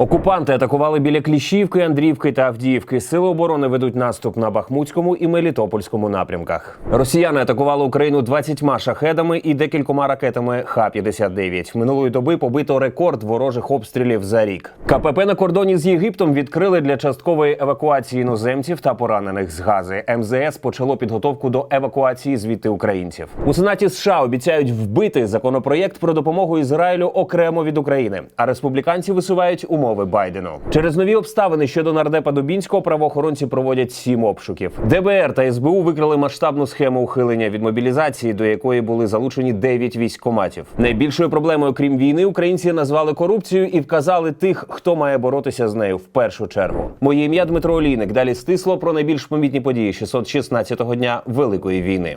Окупанти атакували біля Кліщівки, Андріївки та Авдіївки. Сили оборони ведуть наступ на Бахмутському і Мелітопольському напрямках. Росіяни атакували Україну 20 шахедами і декількома ракетами Х-59. Минулої доби побито рекорд ворожих обстрілів за рік. КПП на кордоні з Єгиптом відкрили для часткової евакуації іноземців та поранених з Гази. МЗС почало підготовку до евакуації звідти українців. У сенаті США обіцяють вбити законопроєкт про допомогу Ізраїлю окремо від України. А республіканці висувають умови Байдену. Через нові обставини щодо нардепа Дубінського правоохоронці проводять сім обшуків. ДБР та СБУ викрили масштабну схему ухилення від мобілізації, до якої були залучені 9 військкоматів. Найбільшою проблемою, крім війни, українці назвали корупцію і вказали тих, хто має боротися з нею в першу чергу. Моє ім'я Дмитро Олійник. Далі стисло про найбільш помітні події 616-го дня Великої війни.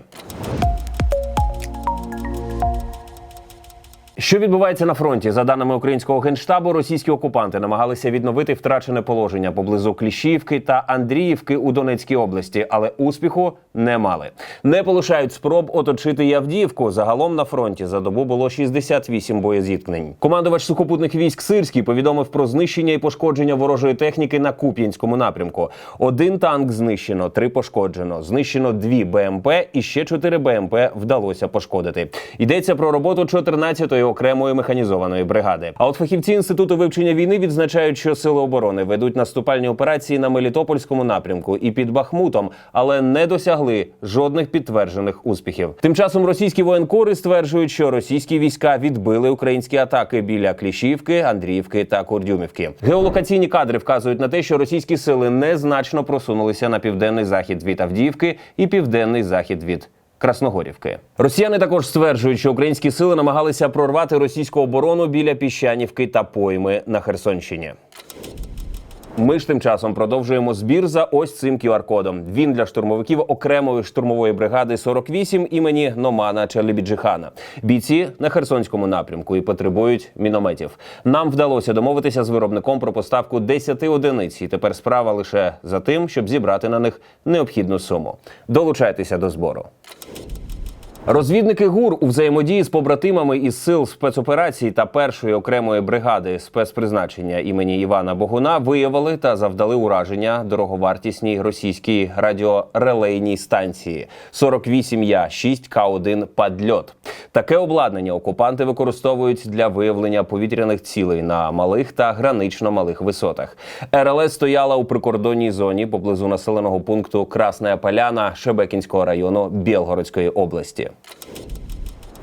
Що відбувається на фронті? За даними українського генштабу, російські окупанти намагалися відновити втрачене положення поблизу Кліщівки та Андріївки у Донецькій області, але успіху не мали. Не полишають спроб оточити і Авдіївку. Загалом на фронті за добу було 68 боєзіткнень. Командувач сухопутних військ Сирський повідомив про знищення і пошкодження ворожої техніки на Куп'янському напрямку. Один танк знищено, три пошкоджено. Знищено дві БМП і ще чотири БМП вдалося пошкодити. Йдеться про роботу 14-ї окремої механізованої бригади. А от фахівці інституту вивчення війни відзначають, що сили оборони ведуть наступальні операції на Мелітопольському напрямку і під Бахмутом, але не досягли жодних підтверджених успіхів. Тим часом російські воєнкори стверджують, що російські війська відбили українські атаки біля Кліщівки, Андріївки та Курдюмівки. Геолокаційні кадри вказують на те, що російські сили незначно просунулися на південний захід від Авдіївки і південний захід від. Красногорівки росіяни також стверджують, що українські сили намагалися прорвати російську оборону біля Піщанівки та пойми на Херсонщині. Ми ж тим часом продовжуємо збір за ось цим QR-кодом. Він для штурмовиків окремої штурмової бригади 48 імені Номана Чарлібіджихана. Бійці на Херсонському напрямку і потребують мінометів. Нам вдалося домовитися з виробником про поставку 10 одиниць. І тепер справа лише за тим, щоб зібрати на них необхідну суму. Долучайтеся до збору. Розвідники ГУР у взаємодії з побратимами із сил спецоперацій та першої окремої бригади спецпризначення імені Івана Богуна виявили та завдали ураження дороговартісній російській радіорелейній станції 48 Я 6 К1 Падльот. Таке обладнання окупанти використовують для виявлення повітряних цілей на малих та гранично малих висотах. РЛС стояла у прикордонній зоні поблизу населеного пункту Красна Поляна Шебекінського району Білгородської області. Thank you.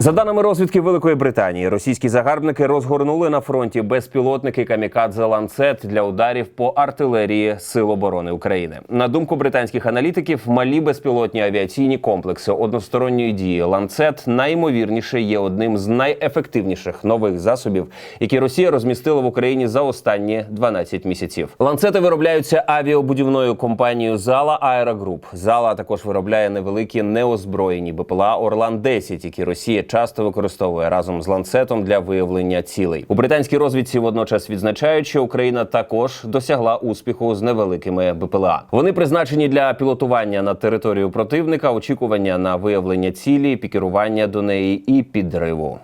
За даними розвідки Великої Британії, російські загарбники розгорнули на фронті безпілотники камікадзе ланцет для ударів по артилерії Сил оборони України. На думку британських аналітиків, малі безпілотні авіаційні комплекси односторонньої дії ланцет найімовірніше є одним з найефективніших нових засобів, які Росія розмістила в Україні за останні 12 місяців. Ланцети виробляються авіабудівною компанією Зала Аерогруп. Зала також виробляє невеликі неозброєні БПЛА Орлан 10 які Росія часто використовує разом з ланцетом для виявлення цілей. У британській розвідці водночас відзначають, що Україна також досягла успіху з невеликими БПЛА. Вони призначені для пілотування на територію противника, очікування на виявлення цілі, пікерування до неї і підриву.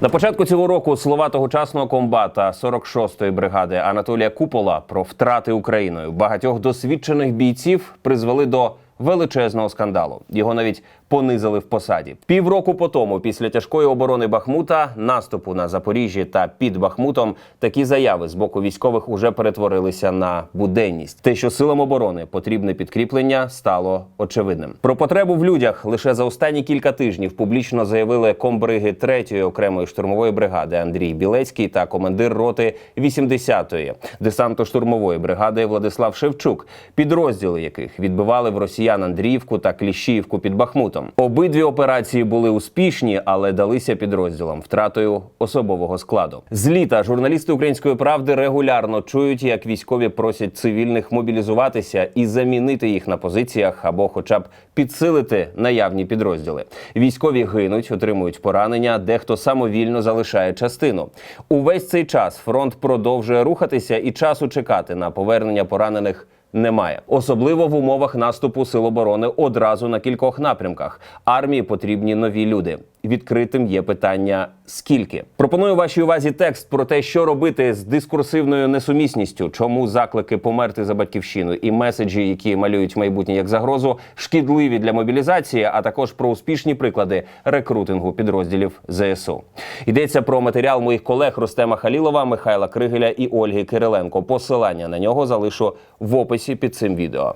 На початку цього року слова тогочасного комбата 46-ї бригади Анатолія Купола про втрати Україною багатьох досвідчених бійців призвели до величезного скандалу. Його навіть понизили в посаді. Півроку по тому, після тяжкої оборони Бахмута, наступу на Запоріжжі та під Бахмутом, такі заяви з боку військових уже перетворилися на буденність. Те, що силам оборони потрібне підкріплення, стало очевидним. Про потребу в людях лише за останні кілька тижнів публічно заявили комбриги 3-ї окремої штурмової бригади Андрій Білецький та командир роти 80-ї десантно-штурмової бригади Владислав Шевчук, підрозділи яких відбивали в росіян Андріївку та Кліщіївку під Бахмутом. Обидві операції були успішні, але далися підрозділам втратою особового складу. З літа журналісти української правди регулярно чують, як військові просять цивільних мобілізуватися і замінити їх на позиціях або, хоча б підсилити наявні підрозділи. Військові гинуть, отримують поранення, дехто самовільно залишає частину. Увесь цей час фронт продовжує рухатися, і часу чекати на повернення поранених немає, особливо в умовах наступу сил оборони одразу на кількох напрямках. Армії потрібні нові люди. Відкритим є питання скільки. Пропоную вашій увазі текст про те, що робити з дискурсивною несумісністю, чому заклики померти за батьківщину і меседжі, які малюють майбутнє як загрозу, шкідливі для мобілізації, а також про успішні приклади рекрутингу підрозділів ЗСУ. Йдеться про матеріал моїх колег Рустема Халілова, Михайла Кригеля і Ольги Кириленко. Посилання на нього залишу в описі під цим відео.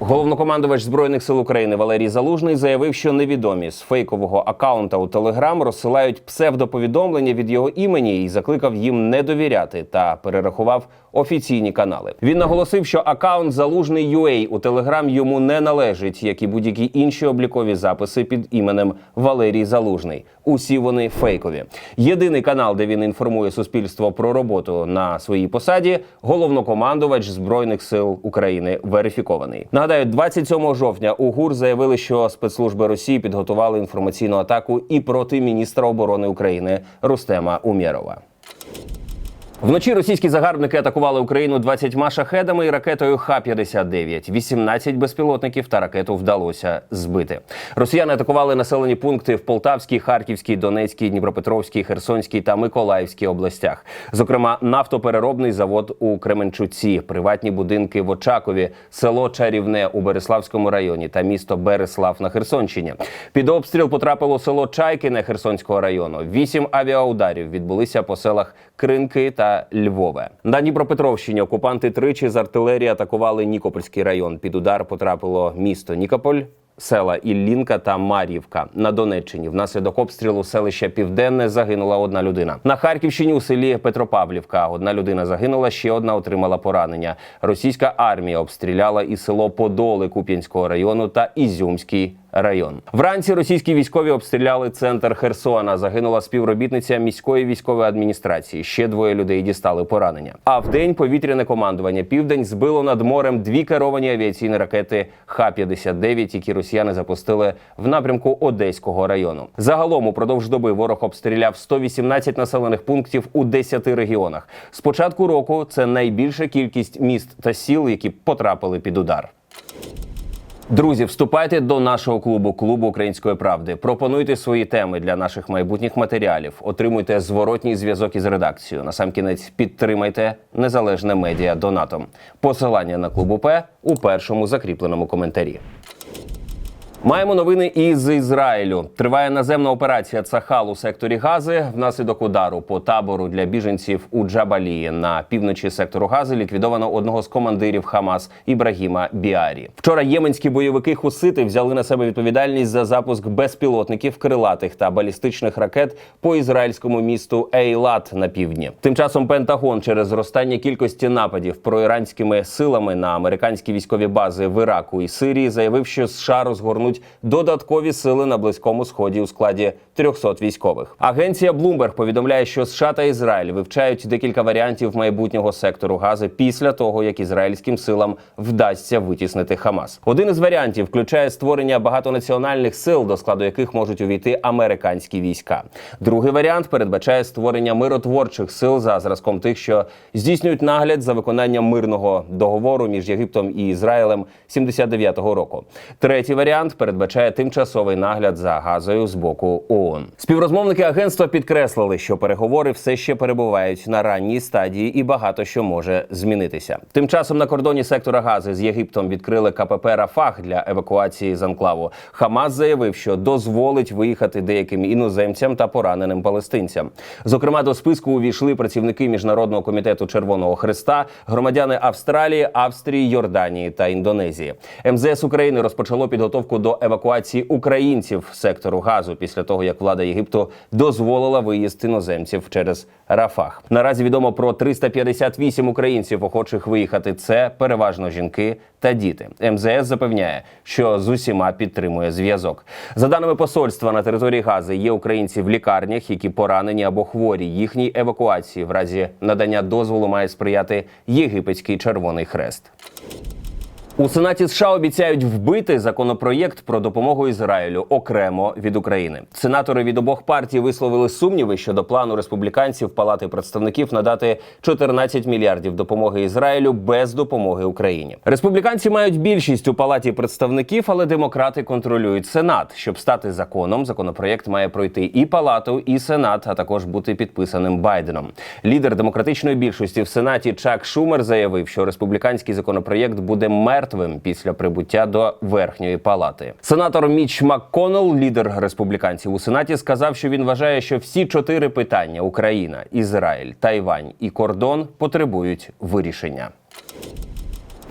Головнокомандувач збройних сил України Валерій Залужний заявив, що невідомі з фейкового акаунта у Телеграм розсилають псевдоповідомлення від його імені і закликав їм не довіряти та перерахував офіційні канали. Він наголосив, що акаунт залужний UA у Телеграм йому не належить, як і будь-які інші облікові записи під іменем Валерій Залужний. Усі вони фейкові. Єдиний канал, де він інформує суспільство про роботу на своїй посаді, головнокомандувач збройних сил України верифікований. Нагадаю, 27 жовтня у ГУР заявили, що спецслужби Росії підготували інформаційну атаку і проти міністра оборони України Рустема Умєрова. Вночі російські загарбники атакували Україну 20 шахедами і ракетою Х-59. 18 безпілотників та ракету вдалося збити. Росіяни атакували населені пункти в Полтавській, Харківській, Донецькій, Дніпропетровській, Херсонській та Миколаївській областях. Зокрема, нафтопереробний завод у Кременчуці, приватні будинки в Очакові, село Чарівне у Береславському районі та місто Береслав на Херсонщині. Під обстріл потрапило село Чайкине Херсонського району. Вісім авіаударів відбулися по селах Кринки та Львове. На Дніпропетровщині окупанти тричі з артилерії атакували Нікопольський район. Під удар потрапило місто Нікополь. Села Іллінка та Мар'ївка на Донеччині внаслідок обстрілу селища Південне загинула одна людина. На Харківщині у селі Петропавлівка одна людина загинула, ще одна отримала поранення. Російська армія обстріляла і село Подоли Куп'янського району та Ізюмський район. Вранці російські військові обстріляли центр Херсона. Загинула співробітниця міської військової адміністрації. Ще двоє людей дістали поранення. А в день повітряне командування Південь збило над морем дві керовані авіаційні ракети Х-59, які росіяни запустили в напрямку Одеського району. Загалом упродовж доби ворог обстріляв 118 населених пунктів у 10 регіонах. З початку року це найбільша кількість міст та сіл, які потрапили під удар. Друзі, вступайте до нашого клубу клубу української правди. Пропонуйте свої теми для наших майбутніх матеріалів. Отримуйте зворотній зв'язок із редакцією. Насамкінець підтримайте незалежне медіа донатом. Посилання на клуб УП у першому закріпленому коментарі. Маємо новини із Ізраїлю. Триває наземна операція Цахал у секторі Гази. Внаслідок удару по табору для біженців у Джабалії на півночі сектору Гази ліквідовано одного з командирів Хамас Ібрагіма Біарі. Вчора єменські бойовики Хусити взяли на себе відповідальність за запуск безпілотників, крилатих та балістичних ракет по ізраїльському місту Ейлат на півдні. Тим часом Пентагон через зростання кількості нападів проіранськими силами на американські військові бази в Іраку і Сирії заявив, що США розгорнуть додаткові сили на близькому сході у складі 300 військових. Агенція Bloomberg повідомляє, що США та Ізраїль вивчають декілька варіантів майбутнього сектору Гази після того, як ізраїльським силам вдасться витіснити Хамас. Один із варіантів включає створення багатонаціональних сил, до складу яких можуть увійти американські війська. Другий варіант передбачає створення миротворчих сил за зразком тих, що здійснюють нагляд за виконанням мирного договору між Єгиптом і Ізраїлем 79-го року. Третій варіант передбачає тимчасовий нагляд за газою з боку ООН. Співрозмовники агентства підкреслили, що переговори все ще перебувають на ранній стадії, і багато що може змінитися. Тим часом на кордоні сектора Гази з Єгиптом відкрили КПП Рафах для евакуації з анклаву. Хамас заявив, що дозволить виїхати деяким іноземцям та пораненим палестинцям. Зокрема, до списку увійшли працівники міжнародного комітету Червоного Христа, громадяни Австралії, Австрії, Йорданії та Індонезії. МЗС України розпочало підготовку евакуації українців сектору газу після того, як влада Єгипту дозволила виїзд іноземців через Рафах. Наразі відомо про 358 українців, охочих виїхати. Це переважно жінки та діти. МЗС запевняє, що з усіма підтримує зв'язок. За даними посольства на території Гази є українці в лікарнях, які поранені або хворі. Їхній евакуації в разі надання дозволу має сприяти єгипетський Червоний Хрест. У Сенаті США обіцяють вбити законопроєкт про допомогу Ізраїлю окремо від України. Сенатори від обох партій висловили сумніви щодо плану республіканців Палати представників надати 14 мільярдів допомоги Ізраїлю без допомоги Україні. Республіканці мають більшість у палаті представників, але демократи контролюють сенат. Щоб стати законом, законопроєкт має пройти і палату, і сенат, а також бути підписаним Байденом. Лідер демократичної більшості в сенаті Чак Шумер заявив, що республіканський законопроєкт буде мертвим після прибуття до верхньої палати. Сенатор Міч МакКоннелл, лідер республіканців у сенаті, сказав, що він вважає, що всі чотири питання Україна, Ізраїль, Тайвань і кордон потребують вирішення.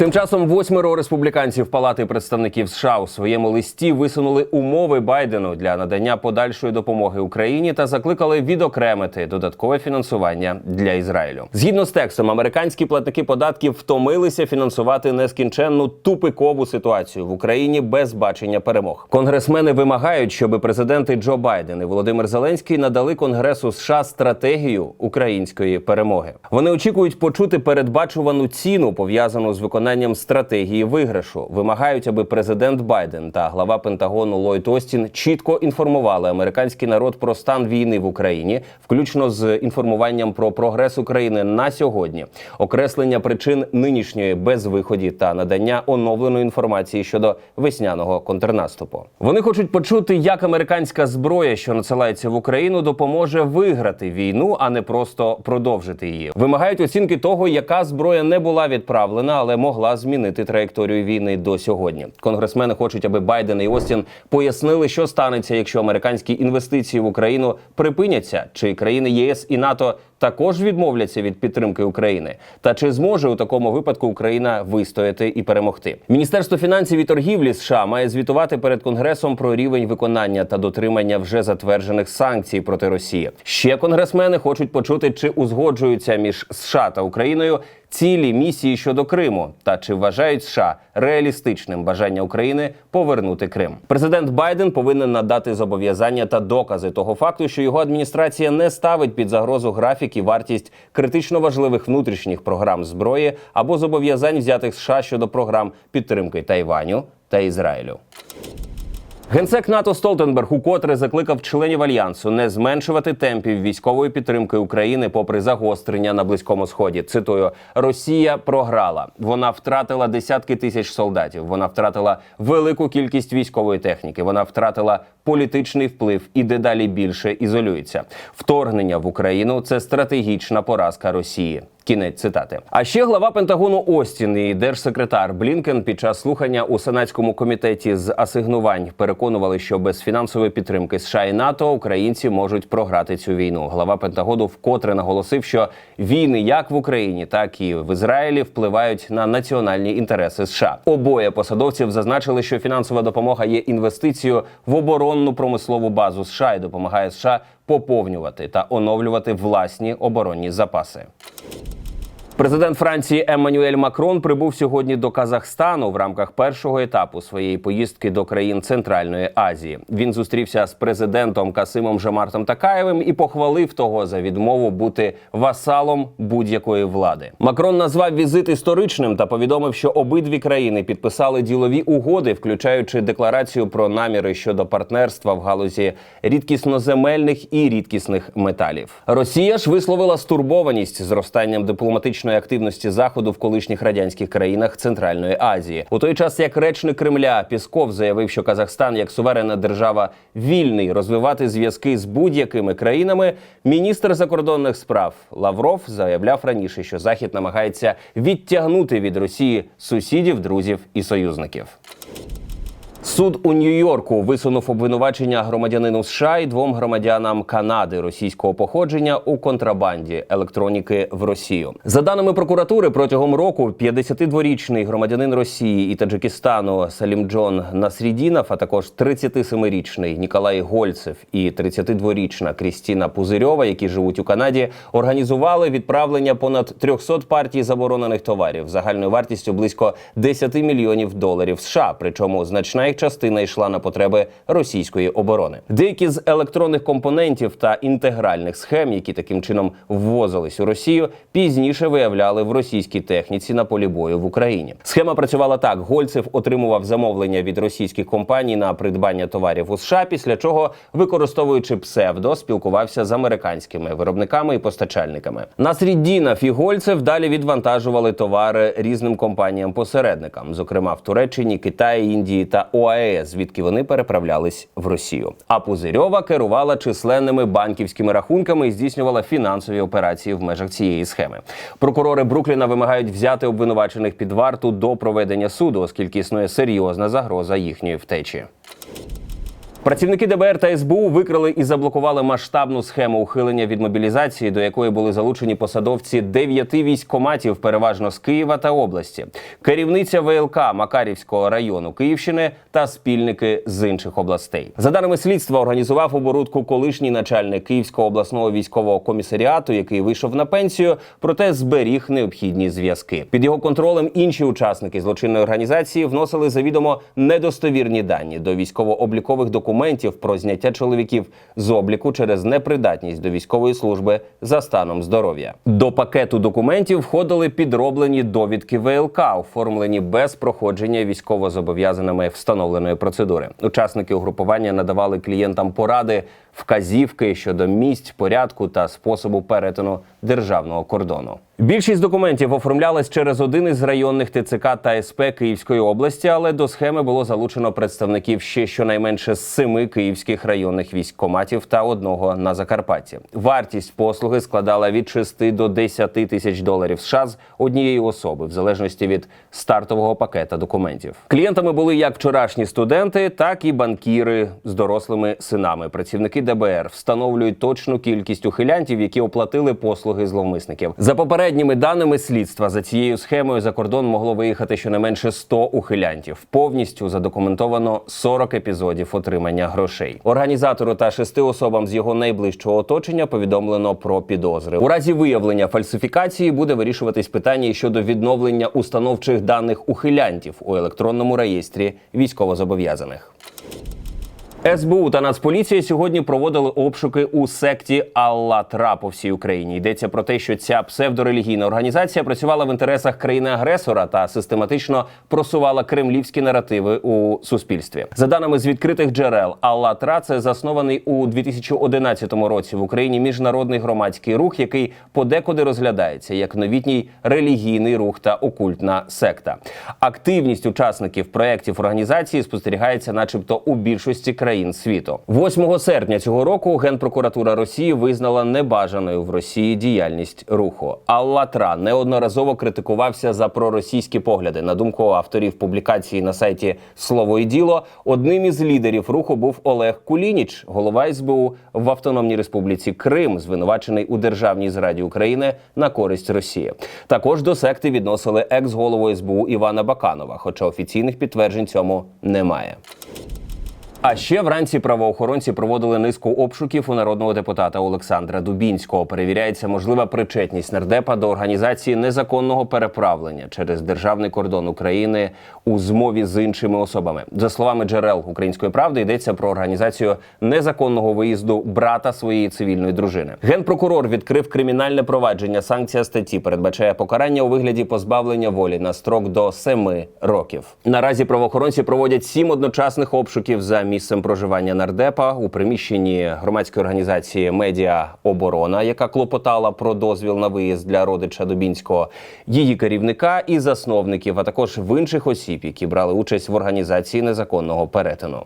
Тим часом восьмеро республіканців Палати представників США у своєму листі висунули умови Байдену для надання подальшої допомоги Україні та закликали відокремити додаткове фінансування для Ізраїлю. Згідно з текстом, американські платники податків втомилися фінансувати нескінченну тупикову ситуацію в Україні без бачення перемог. Конгресмени вимагають, щоб президенти Джо Байден і Володимир Зеленський надали Конгресу США стратегію української перемоги. Вони очікують почути передбачувану ціну пов'язану з виконанням стратегії виграшу. Вимагають, аби президент Байден та глава Пентагону Ллойд Остін чітко інформували американський народ про стан війни в Україні, включно з інформуванням про прогрес України на сьогодні, окреслення причин нинішньої безвиході та надання оновленої інформації щодо весняного контрнаступу. Вони хочуть почути, як американська зброя, що надсилається в Україну, допоможе виграти війну, а не просто продовжити її. Вимагають оцінки того, яка зброя не була відправлена, але могла змінити траєкторію війни до сьогодні. Конгресмени хочуть, аби Байден і Остін пояснили, що станеться, якщо американські інвестиції в Україну припиняться, чи країни ЄС і НАТО також відмовляться від підтримки України. Та чи зможе у такому випадку Україна вистояти і перемогти? Міністерство фінансів і торгівлі США має звітувати перед конгресом про рівень виконання та дотримання вже затверджених санкцій проти Росії. Ще конгресмени хочуть почути, чи узгоджуються між США та Україною цілі місії щодо Криму, та чи вважають США реалістичним бажання України повернути Крим. Президент Байден повинен надати зобов'язання та докази того факту, що його адміністрація не ставить під загрозу графік і вартість критично важливих внутрішніх програм зброї або зобов'язань взятих США щодо програм підтримки Тайваню та Ізраїлю. Генсек НАТО Столтенберг укотре закликав членів альянсу не зменшувати темпів військової підтримки України попри загострення на близькому сході. Цитую: Росія програла. Вона втратила десятки тисяч солдатів. Вона втратила велику кількість військової техніки. Вона втратила політичний вплив і дедалі більше ізолюється. Вторгнення в Україну це стратегічна поразка Росії. Кінець цитати. А ще глава Пентагону Остін і держсекретар Блінкен під час слухання у сенатському комітеті з асигнувань переконували, що без фінансової підтримки США і НАТО українці можуть програти цю війну. Глава Пентагону вкотре наголосив, що війни як в Україні, так і в Ізраїлі впливають на національні інтереси США. Обоє посадовців зазначили, що фінансова допомога є інвестицією в оборонну промислову базу США і допомагає США поповнювати та оновлювати власні оборонні запаси. Президент Франції Еммануель Макрон прибув сьогодні до Казахстану в рамках першого етапу своєї поїздки до країн Центральної Азії. Він зустрівся з президентом Касимом Жамартом Такаєвим і похвалив того за відмову бути васалом будь-якої влади. Макрон назвав візит історичним та повідомив, що обидві країни підписали ділові угоди, включаючи декларацію про наміри щодо партнерства в галузі рідкісноземельних і рідкісних металів. Росія ж висловила стурбованість зростанням дипломатичної активності заходу в колишніх радянських країнах Центральної Азії. У той час як речник Кремля Пісков заявив, що Казахстан як суверенна держава вільний розвивати зв'язки з будь-якими країнами. Міністр закордонних справ Лавров заявляв раніше, що Захід намагається відтягнути від Росії сусідів, друзів і союзників. Суд у Нью-Йорку висунув обвинувачення громадянину США і двом громадянам Канади російського походження у контрабанді електроніки в Росію. За даними прокуратури, протягом року 52-річний громадянин Росії і Таджикистану Салімджон Насрідінов, а також 37-річний Ніколай Гольцев і 32-річна Крістіна Пузирьова, які живуть у Канаді, організували відправлення понад 300 партій заборонених товарів загальною вартістю близько 10 мільйонів доларів США. Причому значна їх частина йшла на потреби російської оборони. Деякі з електронних компонентів та інтегральних схем, які таким чином ввозились у Росію, пізніше виявляли в російській техніці на полі бою в Україні. Схема працювала так: Гольцев отримував замовлення від російських компаній на придбання товарів у США, після чого, використовуючи псевдо, спілкувався з американськими виробниками і постачальниками. На Сріддінов і Гольцев далі відвантажували товари різним компаніям-посередникам, зокрема в Туреччині, Китаї, Індії та ОАЕ, звідки вони переправлялись в Росію. А Пузирьова керувала численними банківськими рахунками і здійснювала фінансові операції в межах цієї схеми. Прокурори Брукліна вимагають взяти обвинувачених під варту до проведення суду, оскільки існує серйозна загроза їхньої втечі. Працівники ДБР та СБУ викрили і заблокували масштабну схему ухилення від мобілізації, до якої були залучені посадовці дев'яти військкоматів, переважно з Києва та області, керівниця ВЛК Макарівського району Київщини та спільники з інших областей. За даними слідства, організував оборудку колишній начальник Київського обласного військового комісаріату, який вийшов на пенсію, проте зберіг необхідні зв'язки. Під його контролем інші учасники злочинної організації вносили завідомо недостовірні дані до військово-облікових документів про зняття чоловіків з обліку через непридатність до військової служби за станом здоров'я. До пакету документів входили підроблені довідки ВЛК, оформлені без проходження військовозобов'язаними встановленої процедури. Учасники угрупування надавали клієнтам поради, вказівки щодо місць, порядку та способу перетину державного кордону. Більшість документів оформлялась через один із районних ТЦК та СП Київської області, але до схеми було залучено представників ще щонайменше семи київських районних військкоматів та одного на Закарпатті. Вартість послуги складала від 6 до 10 тисяч доларів США з однієї особи, в залежності від стартового пакета документів. Клієнтами були як вчорашні студенти, так і банкіри з дорослими синами. Працівники ДБР встановлюють точну кількість ухилянтів, які оплатили послуги зловмисників. За попередніми даними слідства за цією схемою за кордон могло виїхати щонайменше 100 ухилянтів. Повністю задокументовано 40 епізодів отримання грошей. Організатору та шести особам з його найближчого оточення повідомлено про підозри. У разі виявлення фальсифікації буде вирішуватись питання щодо відновлення установчих даних ухилянтів у електронному реєстрі військовозобов'язаних. СБУ та Нацполіція сьогодні проводили обшуки у секті Аллатра по всій Україні. Йдеться про те, що ця псевдорелігійна організація працювала в інтересах країни-агресора та систематично просувала кремлівські наративи у суспільстві. За даними з відкритих джерел, Аллатра це заснований у 2011 році в Україні міжнародний громадський рух, який подекуди розглядається як новітній релігійний рух та окультна секта. Активність учасників проєктів організації спостерігається, начебто, у більшості країн країн світу. 8 серпня цього року Генпрокуратура Росії визнала небажаною в Росії діяльність руху. Аллатра неодноразово критикувався за проросійські погляди. На думку авторів публікації на сайті Слово і діло, одним із лідерів руху був Олег Кулініч, голова СБУ в Автономній Республіці Крим, звинувачений у державній зраді України на користь Росії. Також до секти відносили екс-голову СБУ Івана Баканова, хоча офіційних підтверджень цьому немає. А ще вранці правоохоронці проводили низку обшуків у народного депутата Олександра Дубінського. Перевіряється можлива причетність нардепа до організації незаконного переправлення через державний кордон України у змові з іншими особами. За словами джерел української правди, йдеться про організацію незаконного виїзду брата своєї цивільної дружини. Генпрокурор відкрив кримінальне провадження. Санкція статті передбачає покарання у вигляді позбавлення волі на строк до семи років. Наразі правоохоронці проводять сім одночасних обшуків за місцем проживання нардепа у приміщенні громадської організації Медіа Оборона, яка клопотала про дозвіл на виїзд для родича Дубінського, її керівника і засновників, а також в інших осіб, які брали участь в організації незаконного перетину.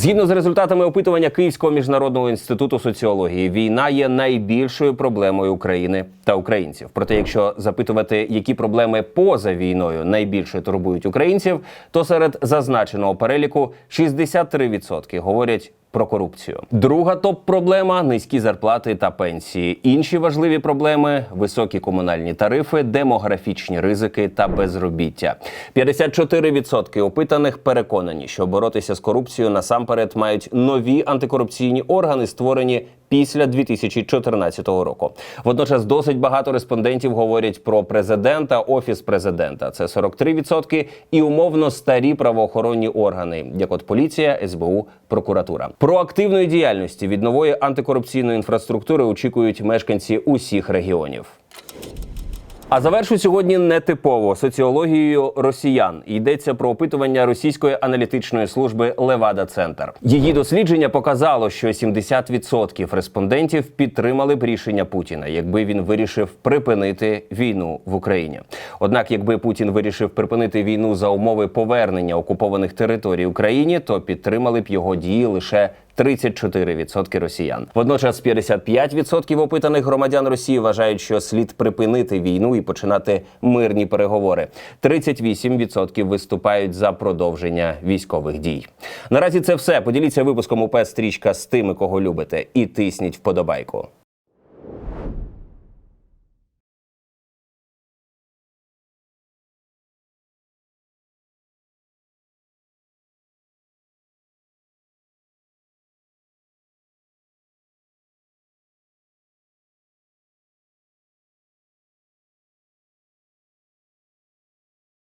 Згідно з результатами опитування Київського міжнародного інституту соціології, війна є найбільшою проблемою України та українців. Проте, якщо запитувати, які проблеми поза війною найбільше турбують українців, то серед зазначеного переліку 63% говорять. Про корупцію. Друга топ-проблема низькі зарплати та пенсії. Інші важливі проблеми високі комунальні тарифи, демографічні ризики та безробіття. 54% опитаних переконані, що боротися з корупцією насамперед мають нові антикорупційні органи, створені після 2014 року. Водночас досить багато респондентів говорять про президента, офіс президента. Це 43%, і умовно старі правоохоронні органи, як от поліція, СБУ, прокуратура. Про активної діяльності від нової антикорупційної інфраструктури очікують мешканці усіх регіонів. А завершу сьогодні нетипово соціологією росіян. Йдеться про опитування російської аналітичної служби Левада Центр. Її дослідження показало, що 70% респондентів підтримали б рішення Путіна, якби він вирішив припинити війну в Україні. Однак, якби Путін вирішив припинити війну за умови повернення окупованих територій Україні, то підтримали б його дії лише 34% росіян. Водночас 55% опитаних громадян Росії вважають, що слід припинити війну і починати мирні переговори. 38% виступають за продовження військових дій. Наразі це все. Поділіться випуском УП стрічка з тими, кого любите, і тисніть вподобайку.